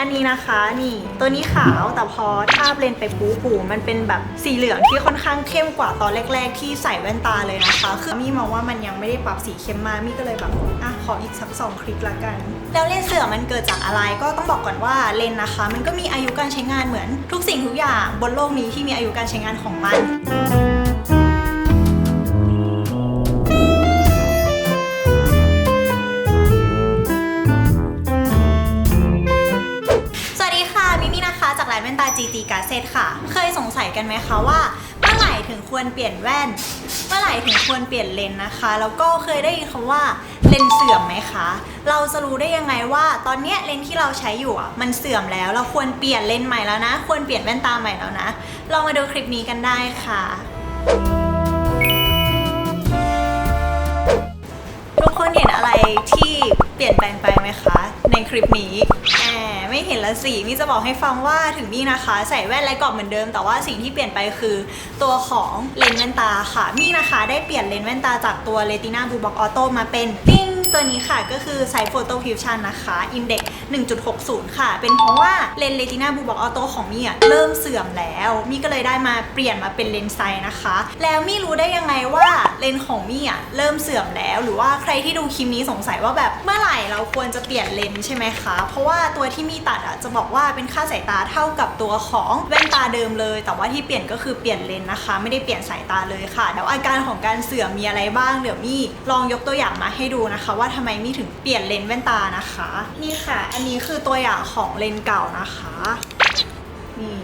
อันนี้นะคะนี่ตัวนี้ขาวแต่พอทาบเลนไปปูปูมันเป็นแบบสีเหลืองที่ค่อนข้างเข้มกว่าตอนแรก ๆ ที่ใส่แว่นตาเลยนะคะ คือมี่มองว่ามันยังไม่ได้ปรับสีเข้มมากมี่ก็เลยแบบอะขออีกสักสองคลิกละกัน แล้วเลนเสื่อมันเกิดจากอะไรก็ต้องบอกก่อนว่าเลนนะคะ มันก็มีอายุการใช้งานเหมือนทุกสิ่งทุกอย่างบนโลกนี้ที่มีอายุการใช้งานของมัน มิมี่นะคะ จากร้านแว่นตา GT g a z e t ค่ะ เคยสงสัยกันไหมคะว่าเมื่อไหร่ถึงควรเปลี่ยนแว่น เมื่อไหร่ถึงควรเปลี่ยนเลนส์นะคะ แล้วก็เคยได้ยินคำว่าเลนส์เสื่อมไหมคะ เราจะรู้ได้ยังไงว่า ตอนเนี้ยเลนส์ที่เราใช้อยู่อะมันเสื่อมแล้ว เราควรเปลี่ยนเลนส์ใหม่แล้วนะ ควรเปลี่ยนแว่นตาใหม่แล้วนะ ลองมาดูคลิปนี้กันได้ค่ะ ในคลิปนี้แหมไม่เห็นละสิมี่จะบอกให้ฟังว่าถึงมี่นะคะ ใส่แว่นและกรอบเหมือนเดิม แต่ว่าสิ่งที่เปลี่ยนไปคือ ตัวของเลนส์แว่นตาค่ะมี่นะคะ ได้เปลี่ยนเลนส์แว่นตาจากตัว Retina Blue Box Auto มาเป็นปิ้ง ตัวนี้ค่ะก็คือ Side Photo Fusion นะคะ Index 1.60 ค่ะ เป็นเพราะว่าเลนส์ Retina Blue Box Auto ของมี่อะเริ่มเสื่อมแล้ว มี่ก็เลยได้มาเปลี่ยนมาเป็นเลนส์ไซนะคะ แล้วมี่รู้ได้ยังไงว่าเลนส์ของมี่อะเริ่มเสื่อมแล้ว หรือว่าใครที่ดูคลิปนี้สงสัยว่าแบบเมื่อไหร่เราควรจะเปลี่ยนเลนส์ใช่ไหมคะ เพราะว่าตัวที่มี่ตัดอะจะบอกว่าเป็นค่าสายตาเท่ากับตัวของแว่นตาเดิมเลย แต่ว่าที่เปลี่ยนก็คือเปลี่ยนเลนส์นะคะ ไม่ได้เปลี่ยนสายตาเลยค่ะแล้วอาการของการเสื่อมมีอะไรบ้างเดี๋ยวมี่ลองยกตัวอย่างมาให้ดูนะคะว่าทำไมมี่ถึงเปลี่ยนเลนส์แว่นตานะคะ นี่ค่ะ อันนี้คือตัวอย่างของเลนส์เก่านะคะ นี่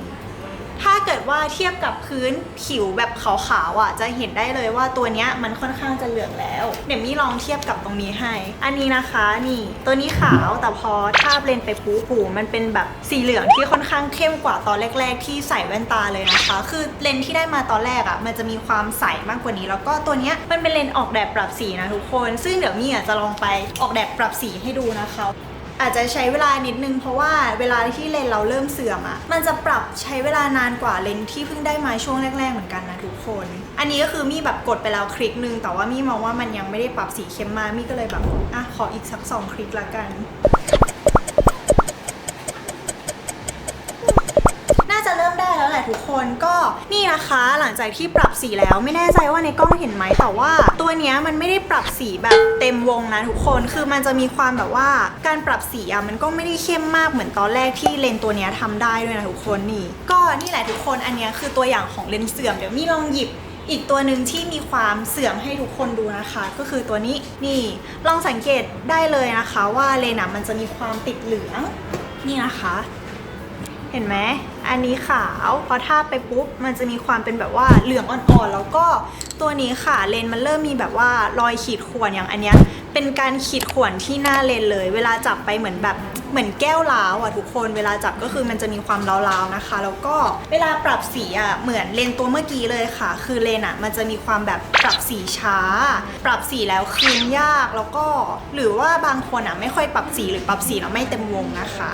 ถ้าเกิดว่าเทียบกับพื้นผิวแบบขาวๆอะ จะเห็นได้เลยว่าตัวเนี้ยมันค่อนข้างจะเหลืองแล้ว เดี๋ยวมี่ลองเทียบกับตรงนี้ให้ อันนี้นะคะนี่ ตัวนี้ขาวแต่พอทาบเลนไปปูปูมันเป็นแบบสีเหลืองที่ค่อนข้างเข้มกว่าตอนแรก ๆ ที่ใส่แว่นตาเลยนะคะ คือเลนส์ที่ได้มาตอนแรกอะ มันจะมีความใสมากกว่านี้ แล้วก็ตัวเนี้ยมันเป็นเลนส์ออกแบบปรับสีนะทุกคน ซึ่งเดี๋ยวมี่อะจะลองไปออกแบบปรับสีให้ดูนะคะ อาจจะใช้เวลานิดนึงเพราะว่าเวลาที่เลนเราเริ่มเสื่อมอะมันจะปรับใช้เวลานานกว่าเลนที่เพิ่งได้มาช่วงแรก ๆ เหมือนกันนะทุกคน อันนี้ก็คือมี่แบบกดไปแล้วคลิกนึงแต่ว่ามี่มองว่ามันยังไม่ได้ปรับสีเข้มมากมี่ก็เลยแบบอะขออีกสักสองคลิกละกัน ทุกคนก็นี่นะคะหลังจากที่ปรับสีแล้วไม่แน่ใจว่าในกล้องเห็นไหมแต่ว่า ตัวเนี้ยมันไม่ได้ปรับสีแบบเต็มวงนะทุกคนคือมันจะมีความแบบว่าการปรับสีอะมันก็ไม่ได้เข้มมากเหมือนตอนแรกที่เลนตัวเนี้ยทำได้ด้วยนะทุกคนนี่ ก็นี่แหละทุกคนอันเนี้ยคือตัวอย่างของเลนเสื่อมเดี๋ยวมี่ลองหยิบอีกตัวหนึ่งที่มีความเสื่อมให้ทุกคนดูนะคะ ก็คือตัวนี้นี่ลองสังเกตได้เลยนะคะ ว่าเลนอะมันจะมีความติดเหลืองนี่นะคะ เห็นไหม อันนี้ขาวพอทาไปปุ๊บ มันจะมีความเป็นแบบว่าเหลืองอ่อนๆ แล้วก็ตัวนี้ค่ะ เลนมันเริ่มมีแบบว่ารอยขีดข่วนอย่างอันเนี้ย เป็นการขีดข่วนที่หน้าเลนเลย เวลาจับไปเหมือนแบบ เหมือนแก้วล้าวอะทุกคนเวลาจับก็คือมันจะมีความล้าวๆนะคะ แล้วก็เวลาปรับสีอะเหมือนเลนตัวเมื่อกี้เลยค่ะ คือเลนอะมันจะมีความแบบปรับสีช้า ปรับสีแล้วคืนยากแล้วก็ หรือว่าบางคนอะไม่ค่อยปรับสีหรือปรับสีแล้วไม่เต็มวงนะคะ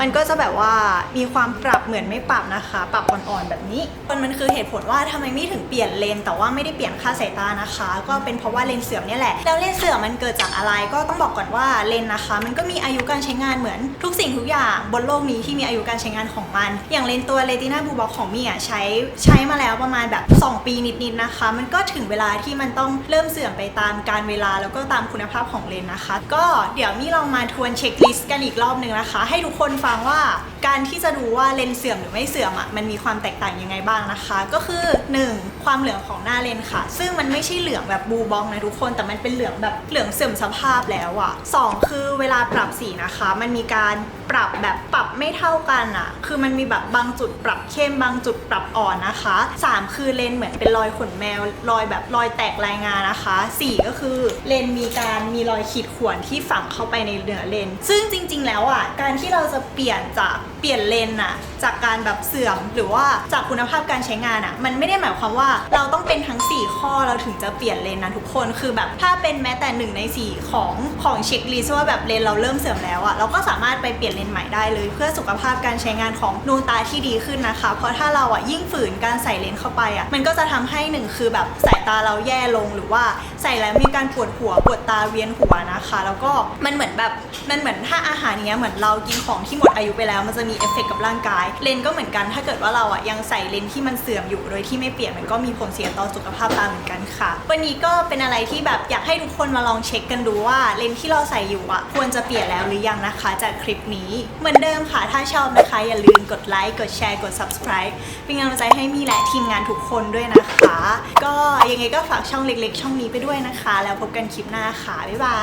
มันก็จะแบบว่ามีความปรับเหมือนไม่ปรับนะคะ ปรับอ่อนๆแบบนี้มันมันคือเหตุผลว่าทำไมไม่ถึงเปลี่ยนเลน แต่ว่าไม่ได้เปลี่ยนค่าสายตานะคะ ก็เป็นเพราะว่าเลนเสื่อมเนี่ยแหละแล้วเลนเสื่อมมันเกิดจากอะไรก็ต้องบอกก่อนว่าเลนนะคะ มันก็มีอายุการใช้งานเหมือนทุกสิ่งทุกอย่างบนโลกนี้ที่มีอายุการใช้งานของมัน อย่างเลนตัว Retina Blue Box ของมี่อะใช้ใช้มาแล้วประมาณแบบ 2 ปีนิดๆนะคะ มันก็ถึงเวลาที่มันต้องเริ่มเสื่อมไปตามการเวลาแล้วก็ตามคุณภาพของเลนนะคะ ก็เดี๋ยวมี่ลองมาทวนเช็คลิสต์กันอีกรอบนึงนะคะ ให้ทุกคนฟังว่าการที่จะดูว่าเลนเสื่อมหรือไม่เสื่อมอะมันมีความแตกต่างยังไงบ้างนะคะ ก็คือ 1. ความเหลืองของหน้าเลนค่ะ ซึ่งมันไม่ใช่เหลืองแบบบูบองนะทุกคนแต่มันเป็นเหลืองแบบเหลืองเสื่อมสภาพแล้วอะสองคือเวลาปรับสีนะคะ มันมีการปรับแบบปรับไม่เท่ากันอะคือมันมีแบบบางจุดปรับเข้มบางจุดปรับอ่อนนะคะสามคือเลนเหมือนเป็นรอยขนแมว รอยแบบรอยแตกรายงานนะคะสี่ก็คือเลนมีการมีรอยขีดข่วนที่ฝังเข้าไปในเนื้อเลน ซึ่งจริง ๆ แล้วอะการที่เราจะเปลี่ยนจากเปลี่ยนเลนอะจากการแบบเสื่อมหรือว่าจากคุณภาพการใช้งานอะมันไม่ได้หมายความว่าเราต้องเป็นทั้ง 4 ข้อเราถึงจะเปลี่ยนเลนนะทุกคนคือแบบถ้าเป็นแม้แต่หนึ่งใน4ของของเช็คลิสต์ว่าแบบเลนเราเริ่มเสื่อมแล้วอะเราก็สาามารถไปเปลี่ยนเลนส์ใหม่ได้เลย เพื่อสุขภาพการใช้งานของดวงตาที่ดีขึ้นนะคะ เพราะถ้าเราอะยิ่งฝืนการใส่เลนส์เข้าไปอะมันก็จะทำให้หนึ่งคือแบบสายตาเราแย่ลงหรือว่าใส่แล้วมีการปวดหัวปวดตาเวียนหัวนะคะ แล้วก็มันเหมือนแบบมันเหมือนถ้าอาหารเนี้ยเหมือนเรากินของที่หมดอายุไปแล้ว มันจะมีเอฟเฟกต์กับร่างกาย เลนส์ก็เหมือนกันถ้าเกิดว่าเราอะยังใส่เลนส์ที่มันเสื่อมอยู่โดยที่ไม่เปลี่ยนมันก็มีผลเสียต่อสุขภาพตาเหมือนกันค่ะ วันนี้ก็เป็นอะไรที่แบบอยากให้ทุกคนมาลองเช็คกันดูว่าเลนส์ที่เราใส่อยู่อะควรจะเปลี่ยนแล้วหรือยังนะคะจากคลิปนี้ เหมือนเดิมค่ะ ถ้าชอบนะคะ อย่าลืมกดไลค์ กดแชร์ กด subscribe เป็นกำลังใจให้มีและทีมงานทุกคนด้วยนะคะ ก็ยังไงก็ฝากช่องเล็กๆ ช่องนี้ไปด้วยนะคะ แล้วพบกันคลิปหน้าค่ะ บ๊ายบา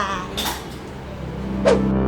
ย